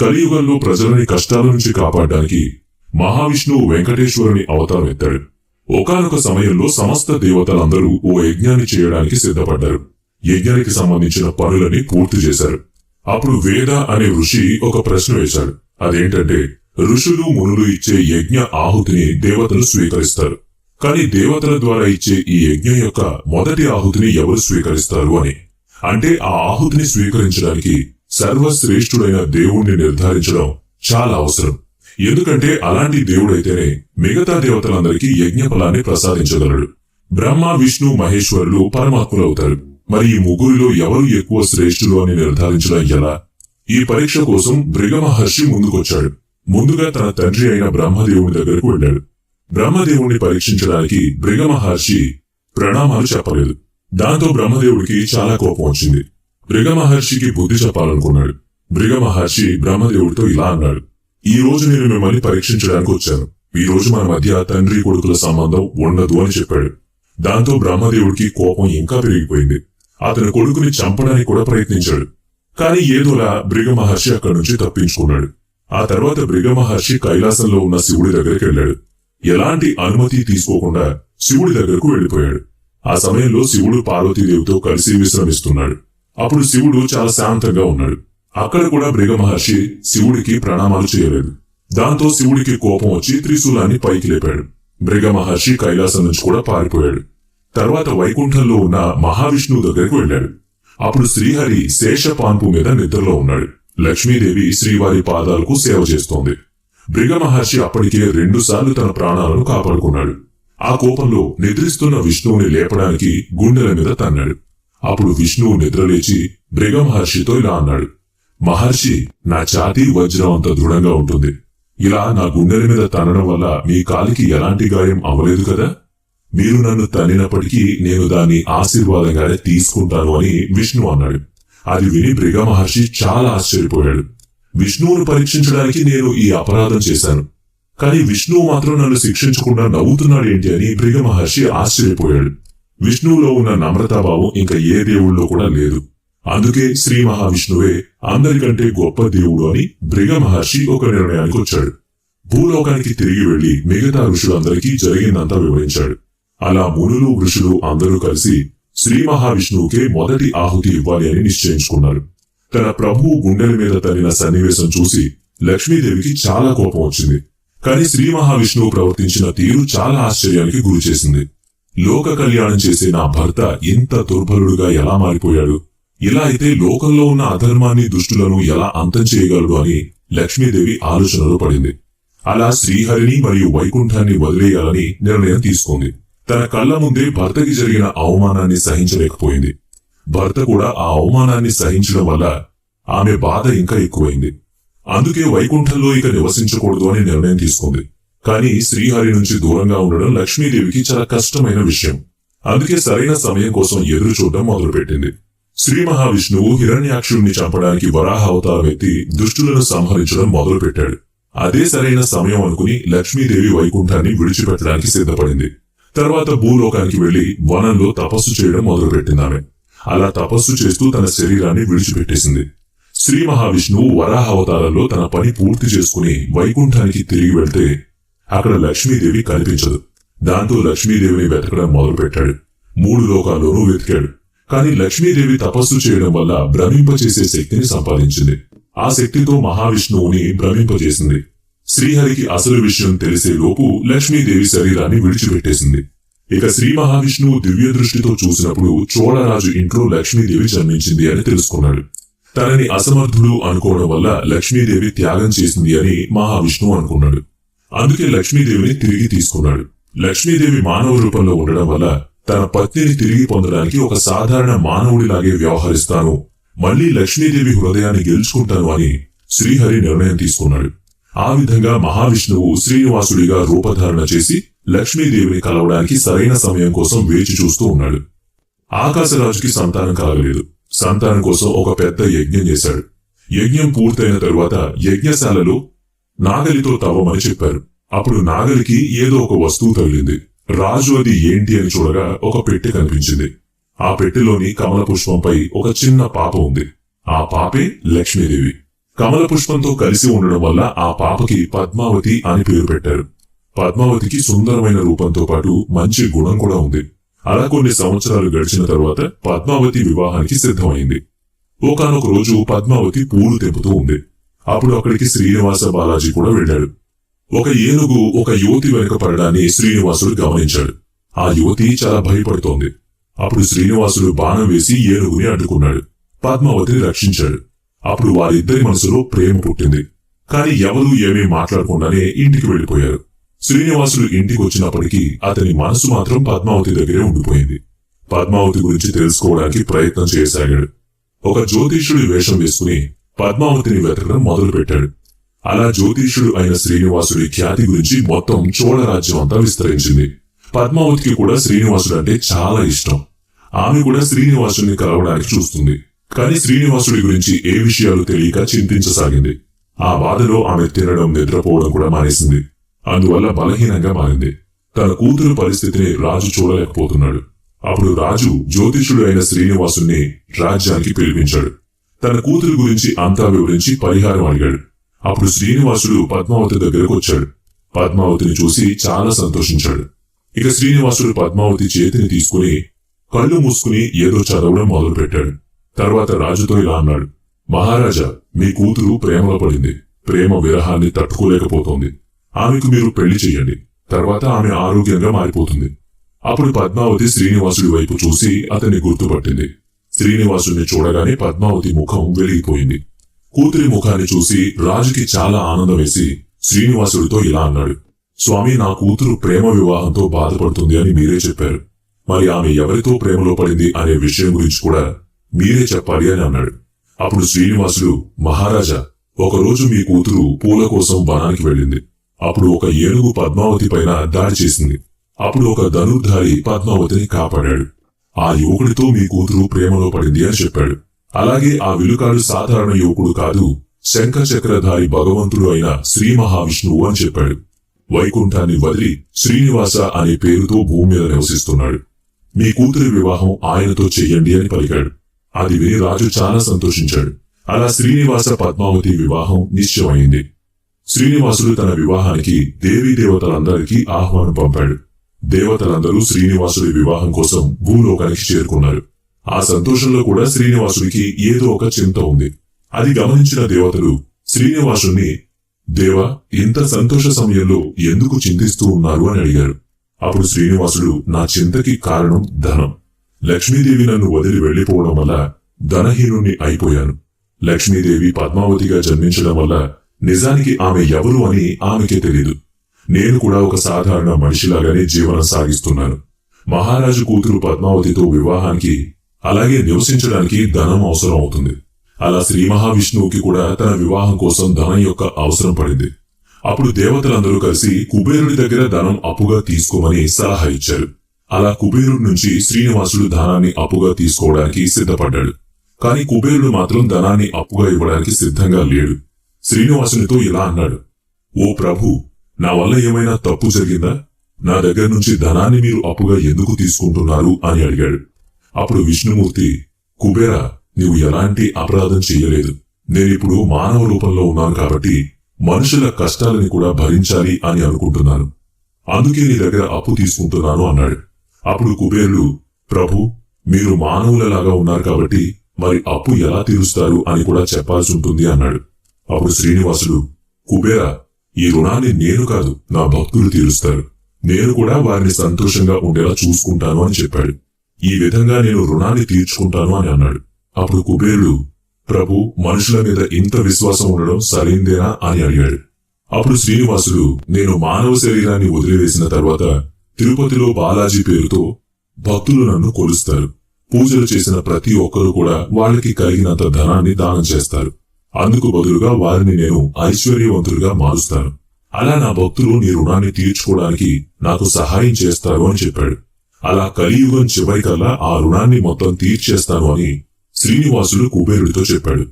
కలియుగంలో ప్రజలని కష్టాల నుంచి కాపాడడానికి మహావిష్ణువు వెంకటేశ్వరుని అవతారం ఎత్తాడు. ఒకానొక సమయంలో సమస్త దేవతలందరూ ఓ యజ్ఞాన్ని చేయడానికి సిద్ధపడ్డారు. యజ్ఞానికి సంబంధించిన పనులని పూర్తి చేశారు. అప్పుడు వేద అనే ఋషి ఒక ప్రశ్న వేశాడు. అదేంటంటే ఋషులు మునులు ఇచ్చే యజ్ఞ ఆహుతిని దేవతలు స్వీకరిస్తారు. కానీ దేవతల ద్వారా ఇచ్చే ఈ యజ్ఞం యొక్క మొదటి ఆహుతిని ఎవరు స్వీకరిస్తారు అని? అంటే ఆ ఆహుతిని స్వీకరించడానికి సర్వశ్రేష్ఠుడైన దేవుణ్ణి నిర్ధారించడం చాలా అవసరం. ఎందుకంటే అలాంటి దేవుడైతేనే మిగతా దేవతలందరికీ యజ్ఞ ఫలాన్ని ప్రసాదించగలడు. బ్రహ్మ విష్ణు మహేశ్వరులు పరమాత్ములవుతారు. మరి ఈ ముగ్గురిలో ఎవరు ఎక్కువ శ్రేష్ఠులు అని నిర్ధారించడం ఎలా? ఈ పరీక్ష కోసం భృగ మహర్షి ముందుకొచ్చాడు. ముందుగా తన తండ్రి అయిన బ్రహ్మదేవుని దగ్గరకు వెళ్ళాడు. బ్రహ్మదేవుణ్ణి పరీక్షించడానికి భృగ మహర్షి ప్రణామాలు చెప్పలేదు. దాంతో బ్రహ్మదేవుడికి చాలా కోపం వచ్చింది. భృగ మహర్షికి బుద్ధి చెప్పాలనుకున్నాడు. బ్రిగ మహర్షి బ్రహ్మదేవుడితో ఇలా అన్నాడు. ఈ రోజు నేను మిమ్మల్ని పరీక్షించడానికి వచ్చాను. ఈ రోజు మన మధ్య తండ్రి కొడుకుల సంబంధం ఉండదు అని చెప్పాడు. దాంతో బ్రహ్మదేవుడికి కోపం ఇంకా పెరిగిపోయింది. అతని కొడుకుని చంపడానికి కూడా ప్రయత్నించాడు. కానీ ఏదోలా బ్రిగ మహర్షి అక్కడి నుంచి తప్పించుకున్నాడు. ఆ తర్వాత బ్రిగ మహర్షి కైలాసంలో ఉన్న శివుడి దగ్గరికి వెళ్ళాడు. ఎలాంటి అనుమతి తీసుకోకుండా శివుడి దగ్గరకు వెళ్ళిపోయాడు ఆ సమయంలో శివుడు పార్వతీదేవితో కలిసి విశ్రమిస్తున్నాడు. అప్పుడు శివుడు చాలా శాంతంగా ఉన్నాడు. అక్కడ కూడా బ్రిగ మహర్షి శివుడికి ప్రణామాలు చేయలేదు. దాంతో శివుడికి కోపం వచ్చి త్రిశూలాన్ని పైకి లేపాడు. బ్రిగ మహర్షి కైలాసం నుంచి కూడా పారిపోయాడు. తర్వాత వైకుంఠంలో ఉన్న మహావిష్ణువు దగ్గరకు వెళ్ళాడు. అప్పుడు శ్రీహరి శేషపాన్పు మీద నిద్రలో ఉన్నాడు. లక్ష్మీదేవి శ్రీవారి పాదాలకు సేవ చేస్తోంది. బ్రిగ మహర్షి అప్పటికే రెండుసార్లు తన ప్రాణాలను కాపాడుకున్నాడు. ఆ కోపంలో నిద్రిస్తున్న విష్ణువుని లేపడానికి గుండెల మీద తన్నాడు. అప్పుడు విష్ణువు నిద్రలేచి బ్రిగ మహర్షితో ఇలా అన్నాడు మహర్షి నా ఛాతీ వజ్రం అంత దృఢంగా ఉంటుంది. ఇలా నా గుండెల మీద తనడం వల్ల మీ కాలికి ఎలాంటి గాయం అవ్వలేదు కదా? మీరు నన్ను తన్నినప్పటికీ నేను దాన్ని ఆశీర్వాదంగానే తీసుకుంటాను అని విష్ణు అన్నాడు. అది విని బ్రిగ మహర్షి చాలా ఆశ్చర్యపోయాడు. విష్ణువును పరీక్షించడానికి నేను ఈ అపరాధం చేశాను. కానీ విష్ణువు మాత్రం నన్ను శిక్షించకుండా నవ్వుతున్నాడేంటి అని బ్రిగ మహర్షి ఆశ్చర్యపోయాడు. విష్ణువులో ఉన్న నమ్రతాభావం ఇంకా ఏ దేవుళ్ళో కూడా లేదు. అందుకే శ్రీ మహావిష్ణువే అందరికంటే గొప్ప దేవుడు అని బ్రిగ మహర్షి ఒక నిర్ణయానికి వచ్చాడు. భూలోకానికి తిరిగి వెళ్ళి మిగతా ఋషులందరికీ జరిగిందంతా వివరించాడు. అలా మునులు ఋషులు అందరూ కలిసి శ్రీ మహావిష్ణువుకే మొదటి ఆహుతి ఇవ్వాలి అని నిశ్చయించుకున్నారు. తన ప్రభువు గుండెల మీద తగిన సన్నివేశం చూసి లక్ష్మీదేవికి చాలా కోపం వచ్చింది. కానీ శ్రీ మహావిష్ణువు ప్రవర్తించిన తీరు చాలా ఆశ్చర్యానికి గురి చేసింది లోక కళ్యాణం చేసే నా భర్త ఇంత దుర్బలుడుగా ఎలా మారిపోయాడు? ఇలా అయితే లోకంలో ఉన్న అధర్మాన్ని దుష్టులను ఎలా అంతం చేయగలడు అని లక్ష్మీదేవి ఆలోచనలో పడింది. అలా శ్రీహరిని మరియు వైకుంఠాన్ని వదిలేయాలని నిర్ణయం తీసుకుంది. తన కళ్ళ ముందే భర్తకి జరిగిన అవమానాన్ని సహించలేకపోయింది. భర్త కూడా ఆ అవమానాన్ని సహించడం వల్ల ఆమె బాధ ఇంకా ఎక్కువైంది. అందుకే వైకుంఠంలో ఇక నివసించకూడదు అని నిర్ణయం తీసుకుంది. కానీ శ్రీహరి నుంచి దూరంగా ఉండడం లక్ష్మీదేవికి చాలా కష్టమైన విషయం. అందుకే సరైన సమయం కోసం ఎదురు చూడడం మొదలుపెట్టింది. శ్రీ మహావిష్ణువు హిరణ్యాక్షుడిని చంపడానికి వరాహ అవతారం ఎత్తి దుష్టులను సంహరించడం మొదలుపెట్టాడు. అదే సరైన సమయం అనుకుని లక్ష్మీదేవి వైకుంఠాన్ని విడిచిపెట్టడానికి సిద్ధపడింది. తర్వాత భూలోకానికి వెళ్ళి వనంలో తపస్సు చేయడం మొదలుపెట్టిందామె అలా తపస్సు చేస్తూ తన శరీరాన్ని విడిచిపెట్టేసింది. శ్రీ మహావిష్ణువు వరాహ అవతారంలో తన పని పూర్తి చేసుకుని వైకుంఠానికి తిరిగి వెళ్తే అక్కడ లక్ష్మీదేవి కనిపించదు. దాంతో లక్ష్మీదేవిని వెతకడం మొదలుపెట్టాడు. మూడు లోకాల్లోనూ వెతికాడు. కానీ లక్ష్మీదేవి తపస్సు చేయడం వల్ల భ్రమింపచేసే శక్తిని సంపాదించింది. ఆ శక్తితో మహావిష్ణువుని భ్రమింపజేసింది. శ్రీహరికి అసలు విషయం తెలిసే లోపు లక్ష్మీదేవి శరీరాన్ని విడిచిపెట్టేసింది. ఇక శ్రీ మహావిష్ణువు దివ్య దృష్టితో చూసినప్పుడు చోళరాజు ఇంట్లో లక్ష్మీదేవి జన్మించింది అని తెలుసుకున్నాడు. తనని అసమర్థుడు అనుకోవడం వల్ల లక్ష్మీదేవి త్యాగం చేసింది అని మహావిష్ణువు అనుకున్నాడు. అందుకే లక్ష్మీదేవిని తిరిగి తీసుకున్నాడు. లక్ష్మీదేవి మానవ రూపంలో ఉండడం వల్ల తన పత్నిని తిరిగి పొందడానికి ఒక సాధారణ మానవుడిలాగే వ్యవహరిస్తాను. మళ్ళీ లక్ష్మీదేవి హృదయాన్ని గెలుచుకుంటాను అని శ్రీహరి నిర్ణయం తీసుకున్నాడు. ఆ విధంగా మహావిష్ణువు శ్రీనివాసుడిగా రూపధారణ చేసి లక్ష్మీదేవిని కలవడానికి సరైన సమయం కోసం వేచి చూస్తూ ఉన్నాడు. ఆకాశరాజుకి సంతానం కలగలేదు. సంతానం కోసం ఒక పెద్ద యజ్ఞం చేశాడు. యజ్ఞం పూర్తయిన తరువాత యజ్ఞశాలలో నాగలితో తవ్వమని చెప్పారు. అప్పుడు నాగలికి ఏదో ఒక వస్తువు తగిలింది. రాజు అది ఏంటి అని చూడగా ఒక పెట్టె కనిపించింది. ఆ పెట్టెలోని కమల పుష్పంపై ఒక చిన్న పాప ఉంది. ఆ పాపే లక్ష్మీదేవి. కమల పుష్పంతో కలిసి ఉండడం వల్ల ఆ పాపకి పద్మావతి అని పేరు పెట్టారు. పద్మావతికి సుందరమైన రూపంతో పాటు మంచి గుణం కూడా ఉంది. అలా కొన్ని సంవత్సరాలు గడిచిన తర్వాత పద్మావతి వివాహానికి సిద్ధమైంది. ఒకనొక రోజు పద్మావతి పూలు తెంపుతూ ఉంది. అప్పుడు అక్కడికి శ్రీనివాస బాలాజీ కూడా వెళ్ళాడు. ఒక ఏనుగు ఒక యువతి వెనుక పడడాన్ని శ్రీనివాసుడు గమనించాడు. ఆ యువతి చాలా భయపడుతోంది. అప్పుడు శ్రీనివాసుడు బాణం వేసి ఏనుగుని అడ్డుకున్నాడు. పద్మావతిని రక్షించాడు. అప్పుడు వారిద్దరి మనసులో ప్రేమ పుట్టింది. కాని ఎవరూ ఏమీ మాట్లాడకుండానే ఇంటికి వెళ్ళిపోయారు శ్రీనివాసుడు ఇంటికి వచ్చినప్పటికీ అతని మనసు మాత్రం పద్మావతి దగ్గరే ఉండిపోయింది. పద్మావతి గురించి తెలుసుకోవడానికి ప్రయత్నం చేయసాగాడు. ఒక జ్యోతిష్యుడి వేషం వేసుకుని పద్మావతిని వెతకడం మొదలుపెట్టాడు. అలా జ్యోతిష్యుడు అయిన శ్రీనివాసుడి ఖ్యాతి గురించి మొత్తం చోళ రాజ్యం అంతా విస్తరించింది. పద్మావతికి కూడా శ్రీనివాసుడు అంటే చాలా ఇష్టం. ఆమె కూడా శ్రీనివాసుడిని కలవడానికి చూస్తుంది. కానీ శ్రీనివాసుడి గురించి ఏ విషయాలు తెలియక చింతించసాగింది. ఆ బాధలో ఆమె తినడం నిద్రపోవడం కూడా మానేసింది. అందువల్ల బలహీనంగా మారింది. తన కూతురు పరిస్థితిని రాజు చూడలేకపోతున్నాడు. అప్పుడు రాజు జ్యోతిష్యుడు అయిన శ్రీనివాసుని రాజ్యానికి పిలిపించాడు. తన కూతురు గురించి అంతా వివరించి పరిహారం అడిగాడు. అప్పుడు శ్రీనివాసుడు పద్మావతి దగ్గరకు వచ్చాడు. పద్మావతిని చూసి చాలా సంతోషించాడు. ఇక శ్రీనివాసుడు పద్మావతి చేతిని తీసుకుని కళ్ళు మూసుకుని ఏదో చదవడం మొదలుపెట్టాడు. తర్వాత రాజుతో ఇలా అన్నాడు. మహారాజా మీ కూతురు ప్రేమలో పడింది. ప్రేమ విరహాన్ని తట్టుకోలేకపోతోంది. ఆమెకు మీరు పెళ్ళి చేయండి తర్వాత ఆమె ఆరోగ్యంగా మారిపోతుంది. అప్పుడు పద్మావతి శ్రీనివాసుడి వైపు చూసి అతన్ని గుర్తుపట్టింది. శ్రీనివాసుడిని చూడగానే పద్మావతి ముఖం వెలిగిపోయింది. కూతురి ముఖాన్ని చూసి రాజుకి చాలా ఆనందం వేసి శ్రీనివాసుడితో ఇలా అన్నాడు. స్వామి నా కూతురు ప్రేమ వివాహంతో బాధపడుతుంది అని మీరే చెప్పారు. మరి ఆమె ఎవరితో ప్రేమలో పడింది అనే విషయం గురించి కూడా మీరే చెప్పాలి అని అన్నాడు. అప్పుడు శ్రీనివాసుడు మహారాజా ఒకరోజు మీ కూతురు పూల కోసం వనానికి వెళ్ళింది. అప్పుడు ఒక ఏనుగు పద్మావతి పైన దాడి చేసింది. అప్పుడు ఒక ధనుర్ధారి పద్మావతిని కాపాడాడు. ఆ యువకుడితో మీ కూతురు ప్రేమలో పడింది అని చెప్పాడు. అలాగే ఆ విలుకాడు సాధారణ యువకుడు కాదు శంఖ చక్రధారి భగవంతుడు అయిన శ్రీ మహావిష్ణువు అని చెప్పాడు. వైకుంఠాన్ని వదిలి శ్రీనివాస అనే పేరుతో భూమి మీద నివసిస్తున్నాడు. మీ కూతురి వివాహం ఆయనతో చెయ్యండి అని పలికాడు. అది విని రాజు చాలా సంతోషించాడు. అలా శ్రీనివాస పద్మావతి వివాహం నిశ్చయమైంది. శ్రీనివాసుడు తన వివాహానికి దేవీ దేవతలందరికీ ఆహ్వానం పంపాడు. దేవతలందరూ శ్రీనివాసుడి వివాహం కోసం భూలోకానికి చేరుకున్నారు. ఆ సంతోషంలో కూడా శ్రీనివాసుడికి ఏదో ఒక చింత ఉంది. అది గమనించిన దేవతలు శ్రీనివాసుణ్ణి దేవా ఇంత సంతోష సమయంలో ఎందుకు చింతిస్తూ ఉన్నారు? అని అడిగారు. అప్పుడు శ్రీనివాసుడు నా చింతకి కారణం ధనం. లక్ష్మీదేవి నన్ను వదిలి వెళ్ళిపోవడం వల్ల ధనహీనుణ్ణి అయిపోయాను. లక్ష్మీదేవి పద్మావతిగా జన్మించడం వల్ల నిజానికి ఆమె ఎవరు అని ఆమెకే తెలియదు నేను కూడా ఒక సాధారణ మనిషిలాగానే జీవనం సాగిస్తున్నాను. మహారాజు కూతురు పద్మావతితో వివాహానికి అలాగే నివసించడానికి ధనం అవసరం అవుతుంది. అలా శ్రీ మహావిష్ణువుకి కూడా తన వివాహం కోసం ధనం యొక్క అవసరం పడింది. అప్పుడు దేవతలందరూ కలిసి కుబేరుడి దగ్గర ధనం అప్పుగా తీసుకోమని సలహా ఇచ్చారు. అలా కుబేరుడి నుంచి శ్రీనివాసుడు ధనాన్ని అప్పుగా తీసుకోవడానికి సిద్ధపడ్డాడు. కాని కుబేరుడు మాత్రం ధనాన్ని అప్పుగా ఇవ్వడానికి సిద్ధంగా లేడు. శ్రీనివాసునితో ఇలా అన్నాడు ఓ ప్రభు నా వల్ల ఏమైనా తప్పు జరిగిందా? నా దగ్గర నుంచి ధనాన్ని మీరు అప్పుగా ఎందుకు తీసుకుంటున్నారు అని అడిగాడు. అప్పుడు విష్ణుమూర్తి కుబేరా నీవు ఎలాంటి అపరాధం చేయలేదు. నేనిప్పుడు మానవ రూపంలో ఉన్నాను కాబట్టి మనుషుల కష్టాలని కూడా భరించాలి అని అనుకుంటున్నాను. అందుకే నీ దగ్గర అప్పు తీసుకుంటున్నాను అన్నాడు. అప్పుడు కుబేరుడు ప్రభు మీరు మానవులలాగా ఉన్నారు కాబట్టి మరి అప్పు ఎలా తీరుస్తారు అని కూడా చెప్పాల్సి ఉంటుంది అన్నాడు. అప్పుడు శ్రీనివాసుడు కుబేరా ఈ రుణాన్ని నేను కాదు నా భక్తులు తీరుస్తారు. నేను కూడా వారిని సంతోషంగా ఉండేలా చూసుకుంటాను అని చెప్పాడు. ఈ విధంగా నేను రుణాన్ని తీర్చుకుంటాను అని అన్నాడు. అప్పుడు కుబేరుడు ప్రభు మనుషుల మీద ఇంత విశ్వాసం ఉండడం సరైందేనా? అని అడిగాడు. అప్పుడు శ్రీనివాసుడు నేను మానవ శరీరాన్ని వదిలివేసిన తర్వాత తిరుపతిలో బాలాజీ పేరుతో భక్తులు నన్ను కొలుస్తారు. పూజలు చేసిన ప్రతి ఒక్కరు కూడా వాళ్ళకి కలిగినంత ధనాన్ని దానం చేస్తారు. అందుకు బదులుగా వారిని నేను ఐశ్వర్యవంతులుగా మారుస్తాను. అలా నా భక్తులు నీ రుణాన్ని తీర్చుకోవడానికి నాకు సహాయం చేస్తారు అని చెప్పాడు. అలా కలియుగం చివరికల్లా ఆ రుణాన్ని మొత్తం తీర్చేస్తాను అని శ్రీనివాసుడు కుబేరుడితో చెప్పాడు.